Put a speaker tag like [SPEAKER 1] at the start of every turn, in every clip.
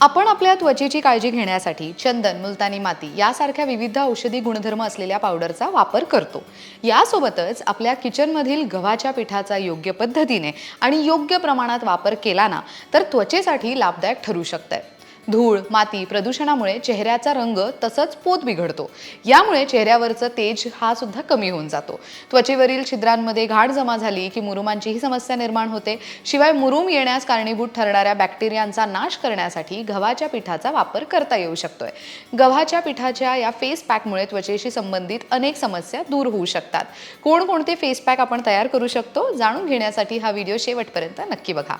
[SPEAKER 1] आपण आपल्या त्वचेची काळजी घेण्यासाठी चंदन मुलतानी माती यासारख्या विविध औषधी गुणधर्म असलेल्या पावडरचा वापर करतो. यासोबतच आपल्या किचनमधील गव्हाच्या पिठाचा योग्य पद्धतीने आणि योग्य प्रमाणात वापर केला ना तर त्वचेसाठी लाभदायक ठरू शकतं धूळ माती प्रदूषणामुळे चेहऱ्याचा रंग तसंच पोत बिघडतो. यामुळे चेहऱ्यावरचं तेज हा सुद्धा कमी होऊन जातो. त्वचेवरील छिद्रांमध्ये घाण जमा झाली की मुरुमांचीही समस्या निर्माण होते. शिवाय मुरुम येण्यास कारणीभूत ठरणाऱ्या बॅक्टेरियांचा नाश करण्यासाठी गव्हाच्या पिठाचा वापर करता येऊ शकतोय. गव्हाच्या पिठाच्या या फेस पॅकमुळे त्वचेशी संबंधित अनेक समस्या दूर होऊ शकतात. कोणकोणते फेस पॅक आपण तयार करू शकतो जाणून घेण्यासाठी हा व्हिडिओ शेवटपर्यंत नक्की बघा.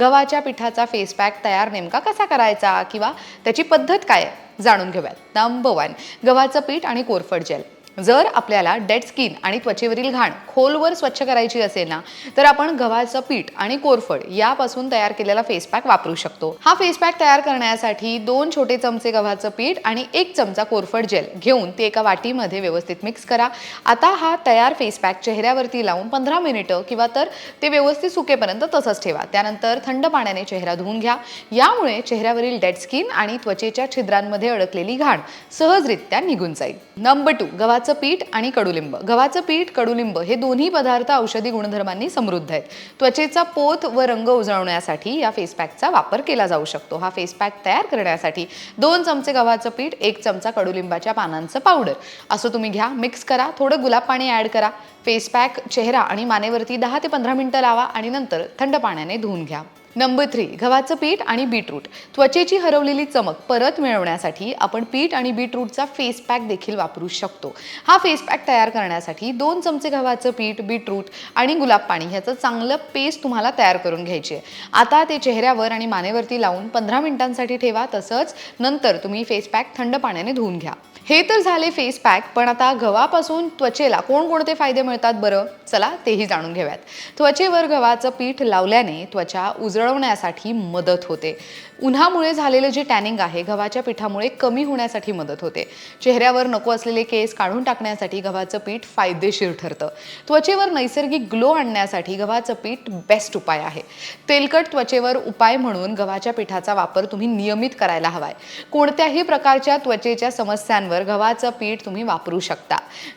[SPEAKER 1] गव्हाच्या पिठाचा फेस पॅक तयार नेमका कसा करायचा? किंवा त्याची पद्धत काय आहे? जाणून घेऊयात. नंबर वन गव्हाचं पीठ आणि कोरफड जेल. जर आपल्याला डेड स्किन आणि त्वचेवरील घाण खोलवर स्वच्छ करायची असेल ना तर आपण गव्हाचं पीठ आणि कोरफड यापासून तयार केलेला फेस पॅक वापरू शकतो. हा फेस पॅक तयार करण्यासाठी दोन छोटे चमचे गव्हाचं पीठ आणि एक चमचा कोरफड जेल घेऊन ते एका वाटीमध्ये व्यवस्थित मिक्स करा. आता हा तयार फेस पॅक चेहऱ्यावरती लावून पंधरा मिनिटं किंवा तर ते व्यवस्थित सुकेपर्यंत तसंच ठेवा. त्यानंतर थंड पाण्याने चेहरा धुवून घ्या. यामुळे चेहऱ्यावरील डेड स्किन आणि त्वचेच्या छिद्रांमध्ये अडकलेली घाण सहजरित्या निघून जाईल. नंबर टू गव्हाचं पीठ आणि कडुलिंब. गव्हाचं पीठ कडुलिंब हे दोन्ही पदार्थ औषधी गुणधर्मांनी समृद्ध आहेत. त्वचेचा पोत व रंग उजळवण्यासाठी या फेस पॅकचा वापर केला जाऊ शकतो. हा फेस पॅक तयार करण्यासाठी दोन चमचे गव्हाचं पीठ एक चमचा कडुलिंबाच्या पानांचं पावडर असं तुम्ही घ्या मिक्स करा थोडं गुलाब पाणी ॲड करा. फेस पॅक चेहरा आणि मानेवरती दहा ते पंधरा मिनटं लावा आणि नंतर थंड पाण्याने धुवून घ्या. नंबर थ्री गव्हाचं पीठ आणि बीटरूट. त्वचेची हरवलेली चमक परत मिळवण्यासाठी आपण पीठ आणि बीटरूटचा फेस पॅक देखील वापरू शकतो. हा फेस पॅक तयार करण्यासाठी दोन चमचे गव्हाचं पीठ बीटरूट आणि गुलाब पाणी ह्याचं चांगलं पेस्ट तुम्हाला तयार करून घ्यायची. आहे आता ते चेहऱ्यावर आणि मानेवरती लावून पंधरा मिनिटांसाठी ठेवा तसंच नंतर तुम्ही फेस पॅक थंड पाण्याने धुवून घ्या. हे तर झाले फेस पॅक पण आता गव्हापासून त्वचेला कोणकोणते फायदे मिळतात बरं? चला तेही जाणून घेऊयात. त्वचेवर गव्हाचं पीठ लावल्याने त्वचा उजळवण्यासाठी मदत होते. उन्हामुळे झालेलं जे टॅनिंग आहे गव्हाच्या पिठामुळे कमी होण्यासाठी मदत होते. चेहऱ्यावर नको असलेले केस काढून टाकण्यासाठी गव्हाचं पीठ फायदेशीर ठरतं. त्वचेवर नैसर्गिक ग्लो आणण्यासाठी गव्हाचं पीठ बेस्ट उपाय आहे. तेलकट त्वचेवर उपाय म्हणून गव्हाच्या पिठाचा वापर तुम्ही नियमित करायला हवाय. कोणत्याही प्रकारच्या त्वचेच्या समस्यांवर गव्हाचं पीठ तुम्ही वापरू शकता.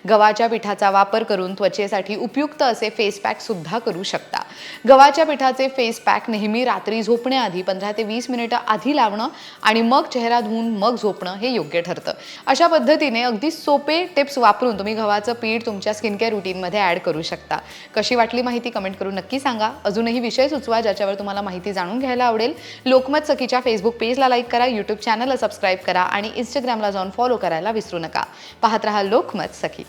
[SPEAKER 1] गव्हाच्या पिठाचा वापर करून त्वचेसाठी उपयुक्त असे फेस पॅक सुद्धा करू शकता. गव्हाच्या पिठाचे फेस पॅक नेहमी रात्री झोपण्याआधी पंधरा ते वीस मिनिटं आधी लावणं आणि मग चेहरा धुवून मग झोपणं हे योग्य ठरतं. अशा पद्धतीने अगदी सोपे टिप्स वापरून तुम्ही गव्हाचं पीठ तुमच्या स्किन केअर रुटीनमध्ये ॲड करू शकता. कशी वाटली माहिती कमेंट करून नक्की सांगा. अजूनही विषय सुचवा ज्याच्यावर तुम्हाला माहिती जाणून घ्यायला आवडेल. लोकमत सखीच्या फेसबुक पेजला लाईक करा यूट्यूब चॅनलला सबस्क्राईब करा आणि इंस्टाग्रामला जाऊन फॉलो करायला विसरू नका. पाहत रहा लोकमत सखी.